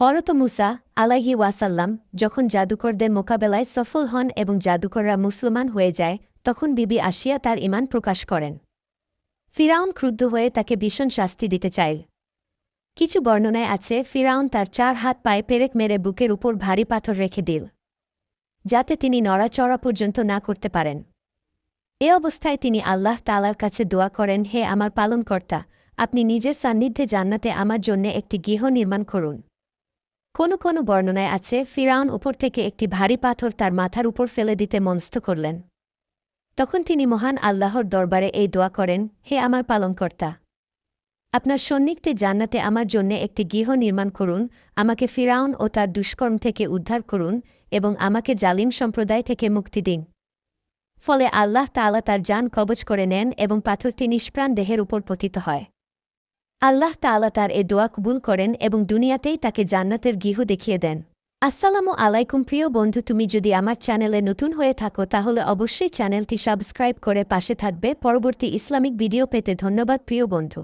হরত মুসা আলাহি ওয়াসাল্লাম যখন জাদুকরদের মোকাবেলায় সফল হন এবং জাদুকররা মুসলমান হয়ে যায়, তখন বিবি আসিয়া তার ইমান প্রকাশ করেন। ফিরাউন ক্রুদ্ধ হয়ে তাকে ভীষণ শাস্তি দিতে চাইল কিছু বর্ণনায় আছে, ফিরাউন তার চার হাত পায়ে পেরেক মেরে বুকের উপর ভারী পাথর রেখে দিল, যাতে তিনি নড়াচড়া পর্যন্ত না করতে পারেন। এ অবস্থায় তিনি আল্লাহ তালার কাছে দোয়া করেন, হে আমার পালনকর্তা, আপনি নিজের সান্নিধ্যে জান্নাতে আমার জন্যে একটি গৃহ নির্মাণ করুন। কোনো কোনো বর্ণনায় আছে, ফিরাউন উপর থেকে একটি ভারী পাথর তার মাথার উপর ফেলে দিতে মনস্থ করলেন। তখন তিনি মহান আল্লাহর দরবারে এই দোয়া করেন, হে আমার পালনকর্তা, আপনার সন্নিগ্ধে জান্নাতে আমার জন্য একটি গৃহ নির্মাণ করুন, আমাকে ফিরাউন ও তার দুষ্কর্ম থেকে উদ্ধার করুন এবং আমাকে জালিম সম্প্রদায় থেকে মুক্তি দিন। ফলে আল্লাহ তাআলা তার যান কবচ করে নেন এবং পাথরটি নিষ্প্রাণ দেহের উপর পতিত হয়। আল্লাহ তালা তার এ দোয়া কবুল করেন এবং দুনিয়াতেই তাকে জান্নাতের গৃহ দেখিয়ে দেন। আসসালামু আলাইকুম প্রিয় বন্ধু, তুমি যদি আমার চ্যানেলে নতুন হয়ে থাকো, তাহলে অবশ্যই চ্যানেলটি সাবস্ক্রাইব করে পাশে থাকবে। পরবর্তী ইসলামিক ভিডিও পেতে ধন্যবাদ প্রিয় বন্ধু।